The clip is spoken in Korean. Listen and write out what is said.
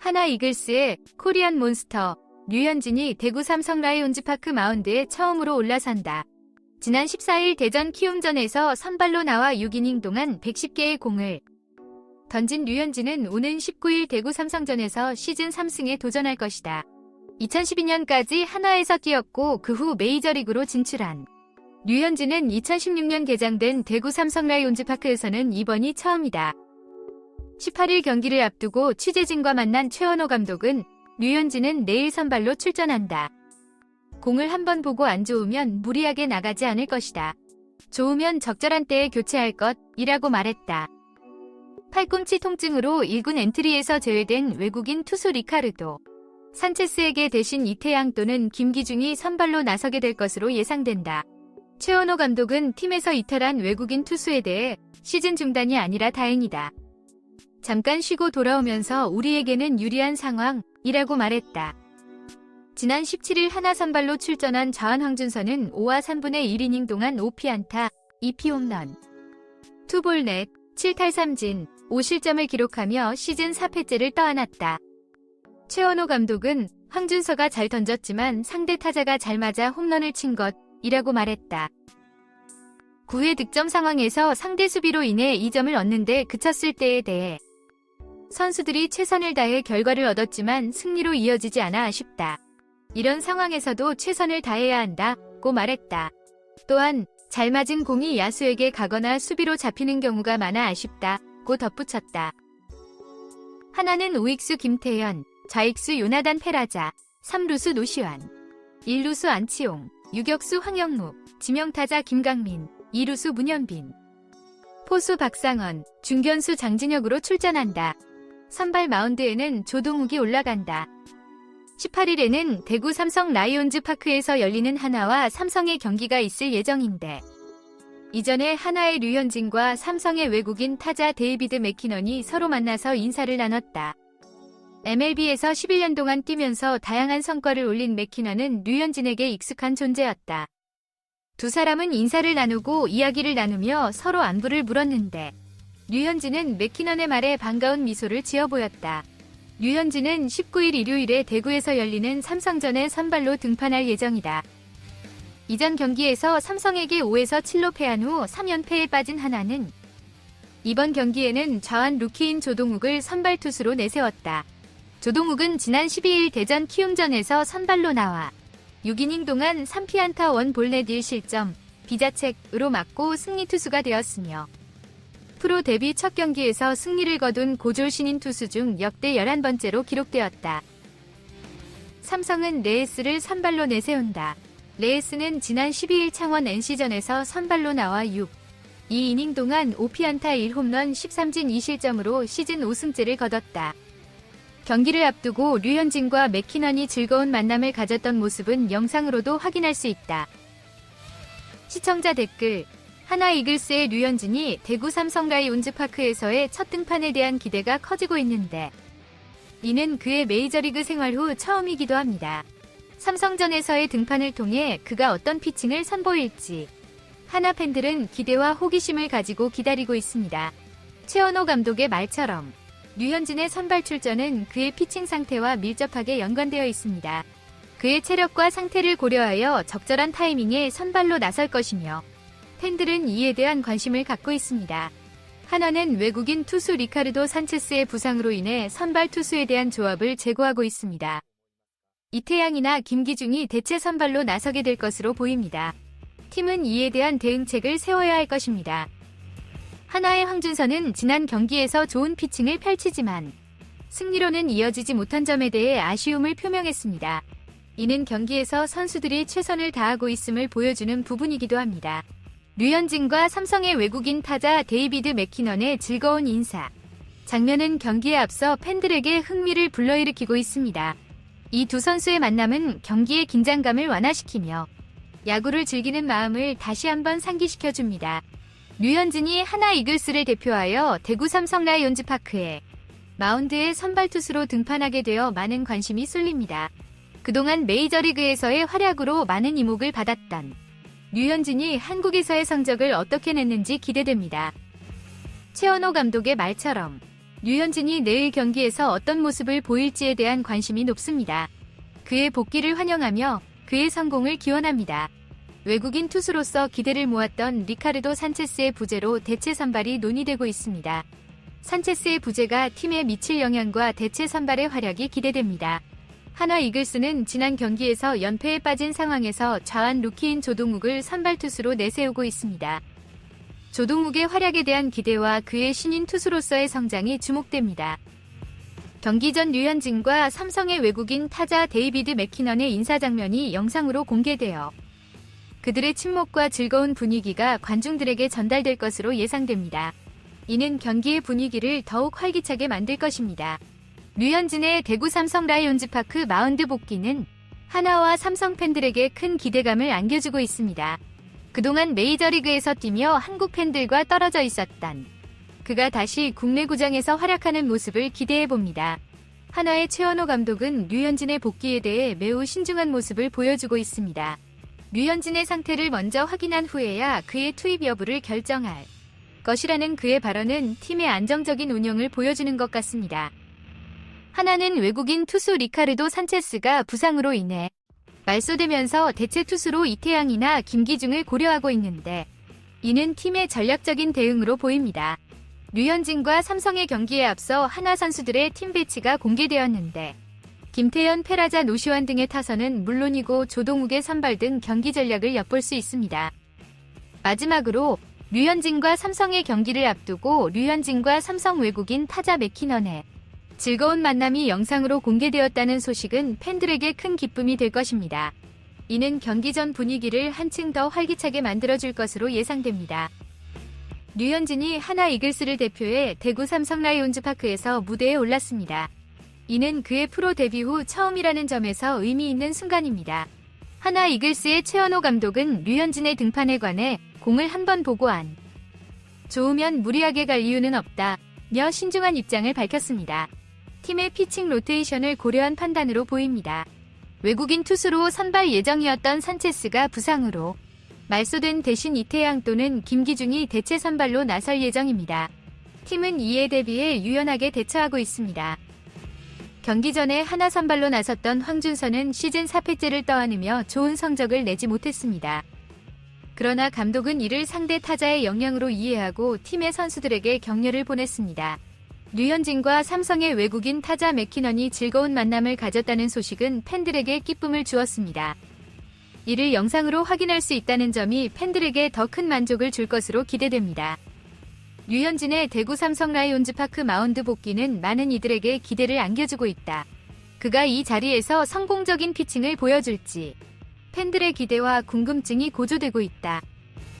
하나 이글스의 코리안 몬스터 류현진이 대구 삼성 라이온즈 파크 마운드에 처음으로 올라선다. 지난 14일 대전 키움전에서 선발로 나와 6이닝 동안 110개의 공을 던진 류현진은 오는 19일 대구 삼성전에서 시즌 3승에 도전할 것이다. 2012년까지 하나에서 뛰었고 그 후 메이저리그로 진출한 류현진은 2016년 개장된 대구 삼성 라이온즈 파크에서는 이번이 처음이다. 18일 경기를 앞두고 취재진과 만난 최원호 감독은 류현진은 내일 선발로 출전한다. 공을 한번 보고 안 좋으면 무리하게 나가지 않을 것이다. 좋으면 적절한 때에 교체할 것이라고 말했다. 팔꿈치 통증으로 1군 엔트리에서 제외된 외국인 투수 리카르도 산체스에게 대신 이태양 또는 김기중이 선발로 나서게 될 것으로 예상된다. 최원호 감독은 팀에서 이탈한 외국인 투수에 대해 시즌 중단이 아니라 다행이다. 잠깐 쉬고 돌아오면서 우리에게는 유리한 상황이라고 말했다. 지난 17일 하나 선발로 출전한 좌완 황준서는 5와 3분의 1이닝 동안 5피안타, 2피 홈런, 투볼 넷, 7탈 3진, 5실점을 기록하며 시즌 4패째를 떠안았다. 최원호 감독은 황준서가 잘 던졌지만 상대 타자가 잘 맞아 홈런을 친 것이라고 말했다. 9회 득점 상황에서 상대 수비로 인해 2점을 얻는데 그쳤을 때에 대해 선수들이 최선을 다해 결과를 얻었지만 승리로 이어지지 않아 아쉽다. 이런 상황에서도 최선을 다해야 한다고 말했다. 또한 잘 맞은 공이 야수에게 가거나 수비로 잡히는 경우가 많아 아쉽다고 덧붙였다. 하나는 우익수 김태현, 좌익수 요나단 페라자, 3루수 노시환, 1루수 안치용, 유격수 황영무, 지명타자 김강민, 2루수 문현빈, 포수 박상원, 중견수 장진혁으로 출전한다. 선발 마운드에는 조동욱이 올라간다. 18일에는 대구 삼성 라이온즈 파크에서 열리는 하나와 삼성의 경기가 있을 예정인데 이전에 하나의 류현진과 삼성의 외국인 타자 데이비드 맥키넌이 서로 만나서 인사를 나눴다. MLB에서 11년 동안 뛰면서 다양한 성과를 올린 맥키넌은 류현진에게 익숙한 존재였다. 두 사람은 인사를 나누고 이야기를 나누며 서로 안부를 물었는데 류현진은 맥키넌의 말에 반가운 미소를 지어 보였다. 류현진은 19일 일요일에 대구에서 열리는 삼성전에 선발로 등판할 예정이다. 이전 경기에서 삼성에게 5에서 7로 패한 후 3연패에 빠진 하나는 이번 경기에는 좌완 루키인 조동욱을 선발 투수로 내세웠다. 조동욱은 지난 12일 대전 키움전에서 선발로 나와 6이닝 동안 3피안타 원볼넷 1실점, 비자책으로 맞고 승리 투수가 되었으며 프로 데뷔 첫 경기에서 승리를 거둔 고졸 신인 투수 중 역대 11번째로 기록되었다. 삼성은 레이스를 선발로 내세운다. 레이스는 지난 12일 창원 NC전에서 선발로 나와 6. 2이닝 동안 5피안타 1홈런 13진 2실점으로 시즌 5승째를 거뒀다. 경기를 앞두고 류현진과 맥키넌이 즐거운 만남을 가졌던 모습은 영상으로도 확인할 수 있다. 시청자 댓글 하나 이글스의 류현진이 대구 삼성 라이온즈 파크에서의 첫 등판에 대한 기대가 커지고 있는데 이는 그의 메이저리그 생활 후 처음이기도 합니다. 삼성전에서의 등판을 통해 그가 어떤 피칭을 선보일지 하나 팬들은 기대와 호기심을 가지고 기다리고 있습니다. 최원호 감독의 말처럼 류현진의 선발 출전은 그의 피칭 상태와 밀접하게 연관되어 있습니다. 그의 체력과 상태를 고려하여 적절한 타이밍에 선발로 나설 것이며 팬들은 이에 대한 관심을 갖고 있습니다. 하나는 외국인 투수 리카르도 산체스의 부상으로 인해 선발 투수에 대한 조합을 제고하고 있습니다. 이태양이나 김기중이 대체 선발로 나서게 될 것으로 보입니다. 팀은 이에 대한 대응책을 세워야 할 것입니다. 하나의 황준서는 지난 경기에서 좋은 피칭을 펼치지만 승리로는 이어지지 못한 점에 대해 아쉬움을 표명했습니다. 이는 경기에서 선수들이 최선을 다하고 있음을 보여주는 부분이기도 합니다. 류현진과 삼성의 외국인 타자 데이비드 맥키넌의 즐거운 인사. 장면은 경기에 앞서 팬들에게 흥미를 불러일으키고 있습니다. 이 두 선수의 만남은 경기의 긴장감을 완화시키며 야구를 즐기는 마음을 다시 한번 상기시켜 줍니다. 류현진이 하나 이글스를 대표하여 대구 삼성 라이온즈 파크에 마운드에 선발 투수로 등판하게 되어 많은 관심이 쏠립니다. 그동안 메이저리그에서의 활약으로 많은 이목을 받았던 류현진이 한국에서의 성적을 어떻게 냈는지 기대됩니다. 최원호 감독의 말처럼 류현진이 내일 경기에서 어떤 모습을 보일지에 대한 관심이 높습니다. 그의 복귀를 환영하며 그의 성공을 기원합니다. 외국인 투수로서 기대를 모았던 리카르도 산체스의 부재로 대체 선발이 논의되고 있습니다. 산체스의 부재가 팀에 미칠 영향과 대체 선발의 활약이 기대됩니다. 한화 이글스는 지난 경기에서 연패에 빠진 상황에서 좌완 루키인 조동욱을 선발 투수로 내세우고 있습니다. 조동욱의 활약에 대한 기대와 그의 신인 투수로서의 성장이 주목됩니다. 경기 전 류현진과 삼성의 외국인 타자 데이비드 맥키넌의 인사 장면이 영상으로 공개되어 그들의 친목과 즐거운 분위기가 관중들에게 전달될 것으로 예상됩니다. 이는 경기의 분위기를 더욱 활기차게 만들 것입니다. 류현진의 대구 삼성 라이온즈 파크 마운드 복귀는 하나와 삼성 팬들에게 큰 기대감을 안겨주고 있습니다. 그동안 메이저리그에서 뛰며 한국 팬들과 떨어져 있었던 그가 다시 국내 구장에서 활약하는 모습을 기대해 봅니다. 하나의 최원호 감독은 류현진의 복귀에 대해 매우 신중한 모습을 보여주고 있습니다. 류현진의 상태를 먼저 확인한 후에야 그의 투입 여부를 결정할 것이라는 그의 발언은 팀의 안정적인 운영을 보여주는 것 같습니다. 하나는 외국인 투수 리카르도 산체스가 부상으로 인해 말소되면서 대체 투수로 이태양이나 김기중을 고려하고 있는데 이는 팀의 전략적인 대응으로 보입니다. 류현진과 삼성의 경기에 앞서 하나 선수들의 팀 배치가 공개되었는데 김태현, 페라자, 노시환 등의 타선은 물론이고 조동욱의 선발 등 경기 전략을 엿볼 수 있습니다. 마지막으로 류현진과 삼성의 경기를 앞두고 류현진과 삼성 외국인 타자 맥키넌의 즐거운 만남이 영상으로 공개되었다는 소식은 팬들에게 큰 기쁨이 될 것입니다. 이는 경기 전 분위기를 한층 더 활기차게 만들어줄 것으로 예상됩니다. 류현진이 하나 이글스를 대표해 대구 삼성 라이온즈 파크에서 무대에 올랐습니다. 이는 그의 프로 데뷔 후 처음이라는 점에서 의미 있는 순간입니다. 하나 이글스의 최원호 감독은 류현진의 등판에 관해 공을 한번 보고 안 좋으면 무리하게 갈 이유는 없다 며 신중한 입장을 밝혔습니다. 팀의 피칭 로테이션을 고려한 판단으로 보입니다. 외국인 투수로 선발 예정이었던 산체스가 부상으로 말소된 대신 이태양 또는 김기중이 대체 선발로 나설 예정입니다. 팀은 이에 대비해 유연하게 대처하고 있습니다. 경기 전에 하나 선발로 나섰던 황준서는 시즌 4패째를 떠안으며 좋은 성적을 내지 못했습니다. 그러나 감독은 이를 상대 타자의 역량으로 이해하고 팀의 선수들에게 격려를 보냈습니다. 류현진과 삼성의 외국인 타자 맥키넌이 즐거운 만남을 가졌다는 소식은 팬들에게 기쁨을 주었습니다. 이를 영상으로 확인할 수 있다는 점이 팬들에게 더 큰 만족을 줄 것으로 기대됩니다. 류현진의 대구 삼성 라이온즈 파크 마운드 복귀는 많은 이들에게 기대를 안겨주고 있다. 그가 이 자리에서 성공적인 피칭을 보여줄지 팬들의 기대와 궁금증이 고조되고 있다.